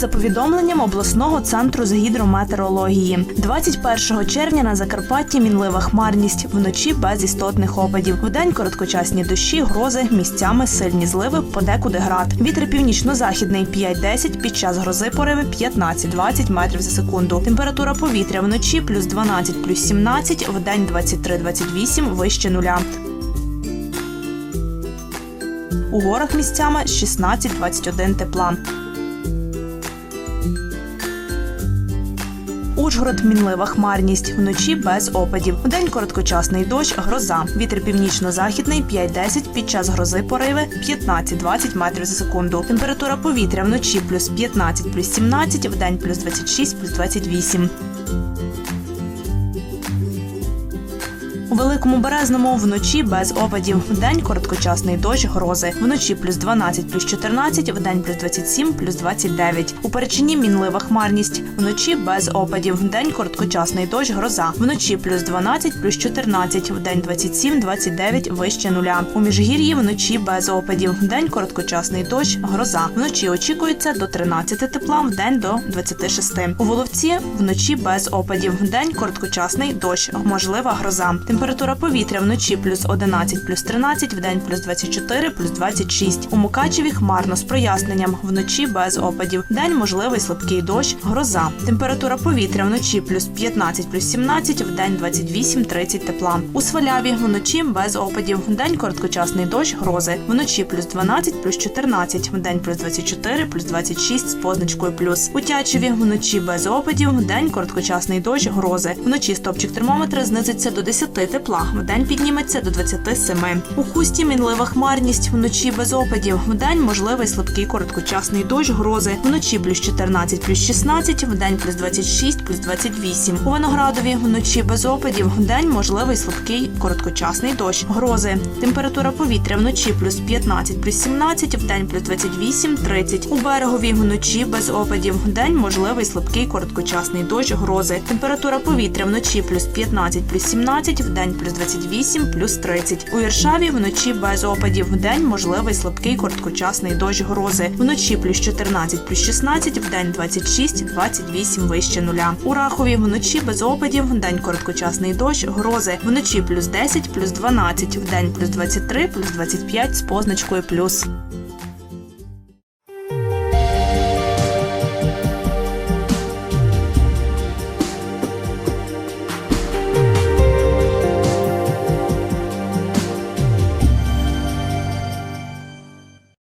За повідомленням обласного центру з гідрометеорології, 21 червня на Закарпатті мінлива хмарність, вночі без істотних опадів. Вдень короткочасні дощі, грози, місцями сильні зливи, подекуди град. Вітер північно-західний 5-10, під час грози пориви 15-20 метрів за секунду. Температура повітря вночі плюс 12, плюс 17, вдень 23-28, вище нуля. У горах місцями 16-21 тепла. Ужгород мінлива хмарність. Вночі без опадів. Вдень короткочасний дощ, гроза. Вітер північно-західний 5-10, під час грози пориви 15-20 метрів за секунду. Температура повітря вночі плюс 15, плюс 17, вдень плюс 26, плюс 28. У великому березному вночі без опадів. Вдень короткочасний дощ, грози. Вночі плюс 12, плюс 14, вдень плюс 27, плюс 29. У перечині мінлива хмарність. Вночі без опадів. Вдень короткочасний дощ, гроза. Вночі плюс 12, плюс 14, вдень 27, 29, вище нуля. У міжгір'ї вночі без опадів. Вдень короткочасний дощ, гроза. Вночі очікується до 13 тепла, вдень до 26. У Воловці вночі без опадів. Вдень короткочасний дощ, можлива гроза. Температура повітря вночі плюс 11, плюс 13, вдень плюс 24, плюс 26. У Мукачеві хмарно з проясненням. Вночі без опадів. День можливий слабкий дощ, гроза. Температура повітря вночі плюс 15, плюс 17, вдень 28, 30 тепла. У Сваляві вночі без опадів. День короткочасний дощ, грози. Вночі плюс 12, плюс 14, вдень плюс 24, плюс 26 з позначкою плюс. У Тячеві вночі без опадів. День короткочасний дощ, грози. Вночі стопчик термометра знизиться до 10 тепла. Вдень підніметься до 27. У хусті мінлива хмарність. Вночі без опадів. Вдень можливий слабкий короткочасний дощ, грози. Вночі плюс 14, плюс 16, вдень плюс 26, плюс 28. У Виноградові вночі без опадів. Вдень можливий слабкий короткочасний дощ, грози. Температура повітря вночі плюс 15, плюс 17, вдень плюс 28, 30. У берегові вночі без опадів. Вдень можливий слабкий короткочасний дощ, грози. Температура повітря вночі плюс 15, плюс 17, вдень плюс 28, плюс 30. У Іршаві вночі без опадів. Вдень можливий слабкий короткочасний дощ, грози. Вночі плюс 14, плюс 16, вдень 26, 28 вище нуля. У Рахові вночі без опадів. Вдень короткочасний дощ, грози. Вночі плюс 10, плюс 12, вдень плюс 23, плюс 25 з позначкою плюс.